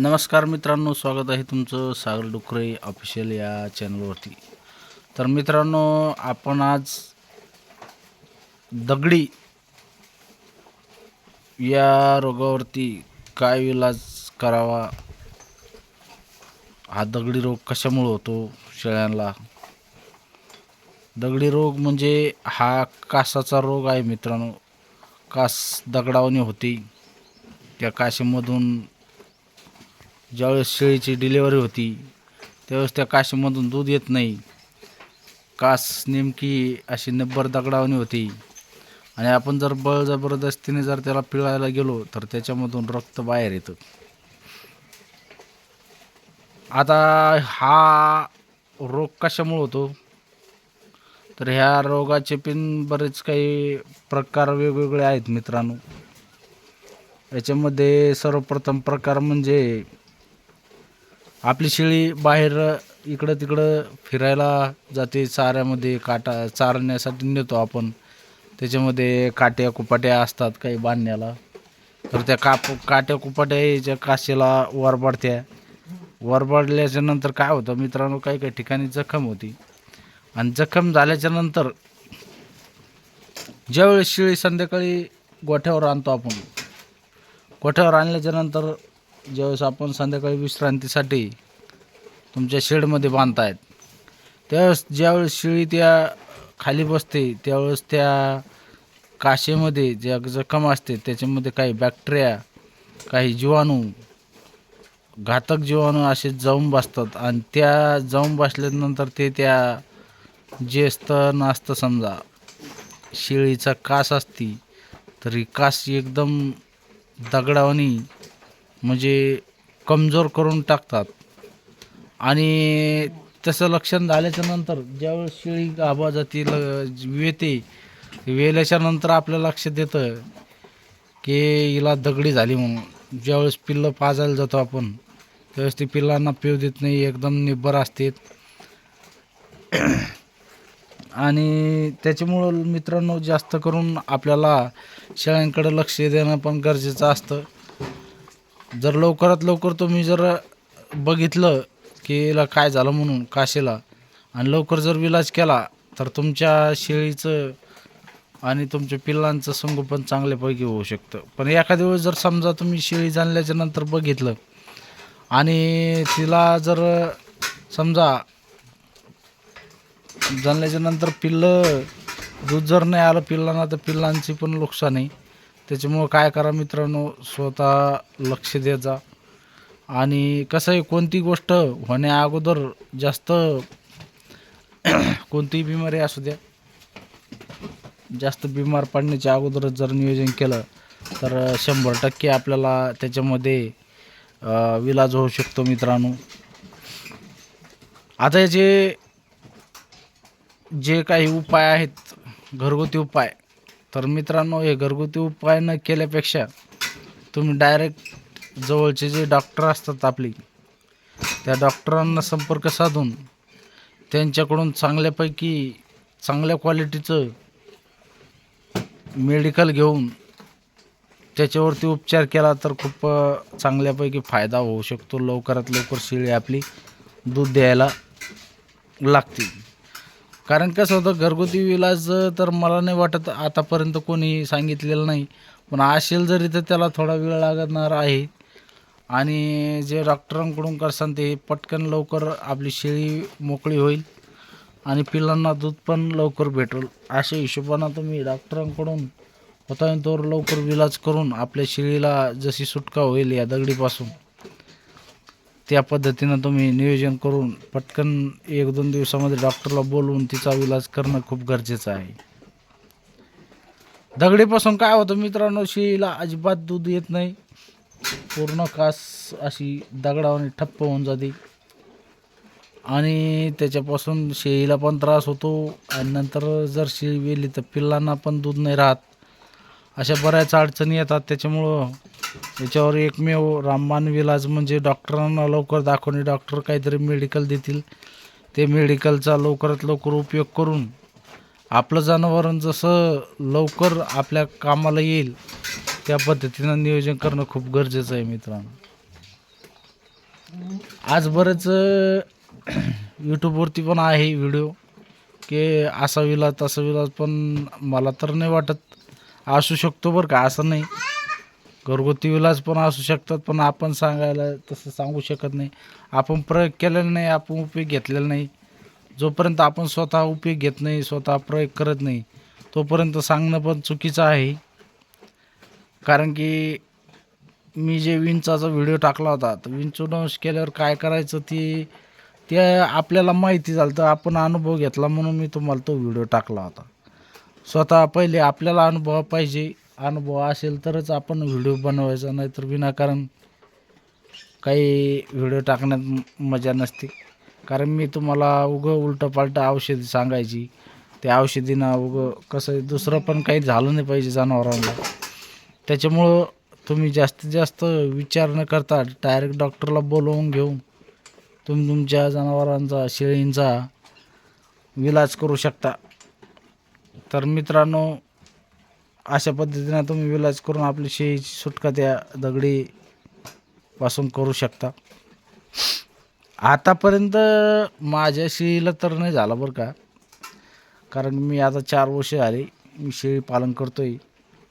नमस्कार मित्रांनो स्वागत आहे तुमचं सागर डुकरे ऑफिशियल या चॅनलवरती तर मित्रांनो आपण आज दगडी या रोगावरती काय इलाज करावा? हा दगडी रोग कशामुळे होतो शेळ्यांना दगडी रोग म्हणजे हा कासाचा रोग आहे मित्रांनो. कास दगडावणी होती. त्या काशीमधून ज्यावेळेस शेळीची डिलेवरी होती त्यावेळेस त्या काशीमधून दूध येत नाही. कास नेमकी अशी नब्बर दगडावणी होती. आणि आपण जर बळ जबरदस्तीने जर त्याला पिळायला गेलो तर त्याच्यामधून रक्त बाहेर येतं. आता हा रोग कशामुळे होतो? तर ह्या रोगाचे पण बरेच काही प्रकार वेगवेगळे आहेत मित्रांनो. याच्यामध्ये सर्वप्रथम प्रकार म्हणजे आपली शेळी बाहेर इकडं तिकडं फिरायला जाते चाऱ्यामध्ये काटा चारण्यासाठी नेतो आपण. त्याच्यामध्ये काट्या कुपाट्या असतात काही बांधण्याला. तर त्या काप काट्या कुपाट्या याच्या काशीला वरबाडत्या वरबाडल्याच्या नंतर काय होतं मित्रांनो काही काही ठिकाणी जखम होती. आणि जखम झाल्याच्यानंतर ज्यावेळेस शेळी संध्याकाळी गोठ्यावर आणतो आपण गोठ्यावर आणल्याच्या नंतर ज्यावेळेस आपण संध्याकाळी विश्रांतीसाठी तुमच्या शेडमध्ये बांधतायत. त्यावेळेस ज्यावेळेस शेळी त्या खाली बसते त्यावेळेस त्या काशेमध्ये ज्या जखम असते त्याच्यामध्ये काही बॅक्टेरिया काही जीवाणू घातक जीवाणू असे जाऊन बसतात. आणि त्या जाऊन बसल्यानंतर ते त्या जे स्तन असतं समजा शेळीचा कास असती तर ही कास एकदम दगडावणी म्हणजे कमजोर करून टाकतात. आणि तसं लक्षण झाल्याच्यानंतर ज्यावेळेस शेळी गाभा जाती ल वेते वेल्याच्या नंतर आपल्या लक्षात येतं की हिला दगडी झाली म्हणून. ज्यावेळेस पिल्लं पाजायला जातो आपण त्यावेळेस ती पिल्लांना पिऊ देत नाही एकदम निब्बर असते. आणि त्याच्यामुळं मित्रांनो जास्त करून आपल्याला शेळ्यांकडे लक्ष देणं पण गरजेचं असतं. जर लवकरात लवकर तुम्ही जर बघितलं की हिला काय झालं म्हणून काशीला? आणि लवकर जर विलाज केला तर तुमच्या शेळीचं आणि तुमच्या पिल्लांचं संगोपन चांगल्यापैकी होऊ शकतं. पण एखाद्या वेळेस जर समजा तुम्ही शेळी जाणल्याच्या नंतर बघितलं आणि तिला जर समजा जाणल्याच्या नंतर पिल्लं दूध जर नाही आलं पिल्लांना तर पिल्लांची पण नुकसान आहे. त्याच्यामुळं काय करा मित्रांनो स्वतः लक्ष द्यायचा आणि कसं आहे कोणती गोष्ट होण्या अगोदर जास्त कोणतीही बिमारी असू द्या जास्त बिमार पडण्याच्या अगोदरच जर नियोजन केलं तर शंभर टक्के आपल्याला त्याच्यामध्ये विलाज होऊ शकतो मित्रांनो. आता याचे जे काही उपाय आहेत घरगुती उपाय तर मित्रांनो हे घरगुती उपाय न केल्यापेक्षा तुम्ही डायरेक्ट जवळचे जे डॉक्टर असतात आपली त्या डॉक्टरांना संपर्क साधून त्यांच्याकडून चांगल्यापैकी चांगल्या क्वालिटीचं मेडिकल घेऊन त्याच्यावरती उपचार केला तर खूप चांगल्यापैकी फायदा होऊ शकतो. लवकरात लवकर शेळी आपली दूध द्यायला लागते. कारण कसं होतं घरगुती इलाज तर मला नाही वाटत आतापर्यंत कोणी सांगितलेलं नाही. पण असेल जरी तर त्याला थोडा वेळ लागणार आहे. आणि जे डॉक्टरांकडून करसान ते पटकन लवकर आपली शेळी मोकळी होईल आणि पिल्लांना दूध पण लवकर भेटेल. अशा हिशोबानं तुम्ही डॉक्टरांकडून होता येईल तोवर लवकर विलाज करून आपल्या शेळीला जशी सुटका होईल या दगडीपासून त्या पद्धतीनं तुम्ही नियोजन करून पटकन एक दोन दिवसामध्ये डॉक्टरला बोलवून तिचा इलाज करणं खूप गरजेचं आहे. दगडीपासून काय होतं मित्रांनो शेळीला अजिबात दूध येत नाही. पूर्ण कास अशी दगडावाने ठप्प होऊन जाते. आणि त्याच्यापासून शेळीला पण त्रास होतो. आणि नंतर जर शेळी वेली तर पिल्लांना पण दूध नाही राहत. अशा बऱ्याच अडचणी येतात. त्याच्यामुळं याच्यावर एकमेव रामबाण विलाज म्हणजे डॉक्टरांना लवकर दाखवणे डॉक्टर काहीतरी मेडिकल देतील. ते मेडिकलचा लवकरात लवकर उपयोग करून आपलं जनावरण जसं लवकर आपल्या कामाला येईल त्या पद्धतीनं नियोजन करणं खूप गरजेचं आहे मित्रांनो. आज बरेच यूट्यूबवरती पण आहे व्हिडिओ. की असा विलाज तसा विलाज पण मला तर नाही वाटत असू शकतो बरं का असं नाही. घरगुती विलाज पण असू शकतात पण आपण सांगायला तसं सांगू शकत नाही. आपण प्रयोग केलेला नाही आपण उपयोग घेतलेला नाही. जोपर्यंत आपण स्वतः उपयोग घेत नाही स्वतः प्रयोग करत नाही तोपर्यंत सांगणं पण चुकीचं आहे. कारण की मी जे विंचाचा व्हिडिओ टाकला होता तर विंचूडंश केल्यावर काय करायचं ती ते आपल्याला माहिती झालं तर आपण अनुभव घेतला म्हणून मी तुम्हाला तो व्हिडिओ टाकला होता. स्वतः पहिले आपल्याला अनुभव पाहिजे अनुभव असेल तरच आपण व्हिडिओ बनवायचा नाहीतर विनाकारण काही व्हिडिओ टाकण्यात मजा नसते. कारण मी तुम्हाला उगं उलटं पालटं औषधी सांगायची. त्या औषधीनं उगं कसं आहे, दुसरं पण काही झालं नाही पाहिजे जनावरांना. त्याच्यामुळं तुम्ही जास्तीत जास्त विचार न करता डायरेक्ट डॉक्टरला बोलवून घेऊन तुम्ही तुमच्या जनावरांचा शेळींचा विलाज करू शकता. तर मित्रांनो अशा पद्धतीनं तुम्ही विलाज करून आपली शेळीची सुटका त्या दगडी पासून करू शकता. आतापर्यंत माझ्या शेळीला तर नाही झाला बरं का. कारण मी आता चार वर्ष झाली मी शेळी पालन करतो आहे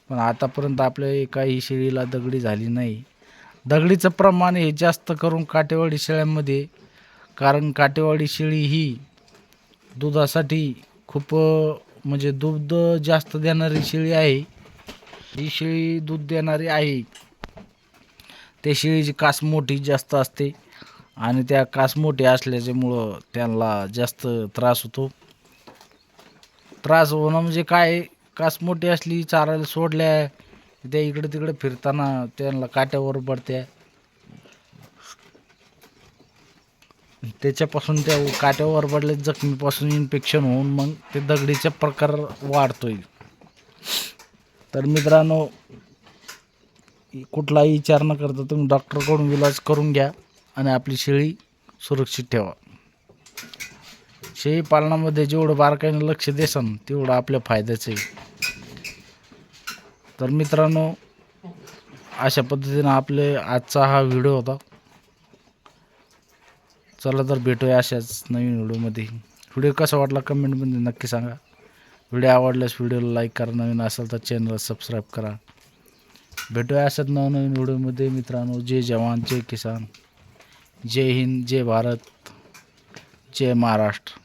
पण आतापर्यंत आपल्या एकाही शेळीला दगडी झाली नाही. दगडीचं प्रमाण हे जास्त करून काटेवाडी शेळ्यांमध्ये कारण काटेवाडी शेळी ही दुधासाठी खूप म्हणजे दूध जास्त देणारी शेळी आहे. ही शेळी दूध देणारी आहे त्या शेळीची कास मोठी जास्त असते आणि त्या कास मोठी असल्याच्यामुळं त्यांना जास्त त्रास होतो. त्रास होणं म्हणजे काय? कास मोठी असली चारायला सोडल्या त्या इकडे तिकडे फिरताना त्यांना काट्यावर पडत्या. त्याच्यापासून त्या काट्यावर पडल्या जखमीपासून इन्फेक्शन होऊन मग ते दगडीचा प्रकार वाढतोय. तर मित्रांनो कुठलाही विचार न करता तुम्ही डॉक्टरकडून इलाज करून घ्या आणि आपली शेळी सुरक्षित ठेवा. शेळी पालनामध्ये जेवढं बारकाईनं लक्ष देसन तेवढं आपल्या फायद्याचं आहे. तर मित्रांनो अशा पद्धतीनं आपले आजचा हा व्हिडिओ होता. चला तर भेटूया अशाच नवीन व्हिडिओमध्ये. व्हिडिओ कसा वाटला कमेंटमध्ये नक्की सांगा. व्हिडिओ आवडल्यास व्हिडिओला लाईक करा नवीन असेल तर चॅनलला सबस्क्राईब करा. भेटूया अशाच नवनवीन व्हिडिओमध्ये. मित्रांनो जय जवान जय किसान. जय हिंद जय भारत जय महाराष्ट्र.